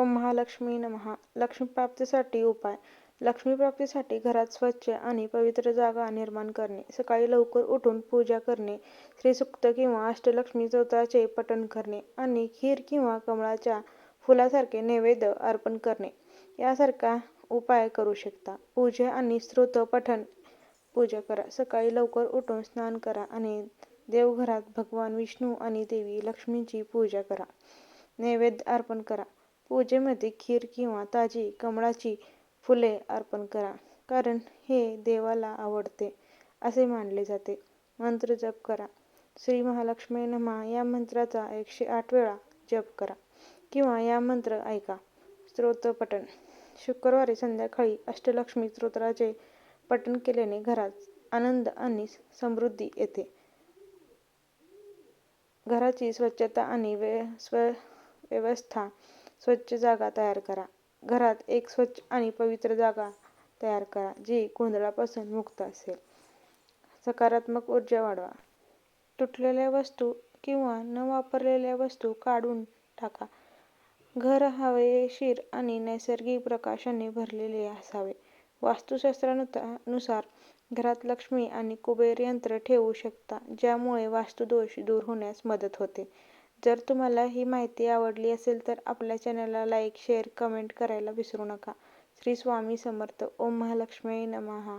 ओम महालक्ष्मी नमः. लक्ष्मीप्राप्तीसाठी उपाय. लक्ष्मीप्राप्तीसाठी घरात स्वच्छ आणि पवित्र जागा निर्माण करणे. सकाळी लवकर उठून पूजा करणे. श्रीसूक्त किंवा अष्टलक्ष्मी स्तोत्राचे पठण करणे आणि खीर किंवा कमळाच्या फुलासारखे नैवेद्य अर्पण करणे. यासारखा उपाय करू शकता. पूजा आणि स्तोत्र पठण पूजा करा. सकाळी लवकर उठून स्नान करा आणि देवघरात भगवान विष्णू आणि देवी लक्ष्मीची पूजा करा. नैवेद्य अर्पण करा. पूजेमध्ये खीर किंवा ताजी कमळाची फुले अर्पण करा कारण हे देवाला आवडते असे मानले जाते. मंत्र जप करा. श्री महालक्ष्मी नमा. या मंत्राचा एकशे आठ वेळा जप करा किंवा या मंत्र ऐका. स्तोत्रपठण शुक्रवारी संध्याकाळी अष्टलक्ष्मी स्तोत्राचे पठण केल्याने घरात आनंद आणि समृद्धी येते. घराची स्वच्छता आणि वे स्व व्यवस्था स्वच्छ जागा तयार करा. घरात एक स्वच्छ आणि पवित्र जागा तयार करा जी गोंधळापासून मुक्त असेल. सकारात्मक ऊर्जा वाढवा. तुटलेल्या वस्तू किंवा न वापरलेल्या वस्तू काढून टाका. घर हवेशीर आणि नैसर्गिक प्रकाशाने भरलेले असावे. वास्तुशास्त्रानुसार घरात लक्ष्मी आणि कुबेर यंत्र ठेवू शकता ज्यामुळे वास्तुदोष दूर होण्यास मदत होते. जर तुम्हाला ही माहिती आवडली असेल तर आपल्या चॅनलला लाईक शेअर कमेंट करायला विसरू नका. श्री स्वामी समर्थ. ओम महालक्ष्मी नमहा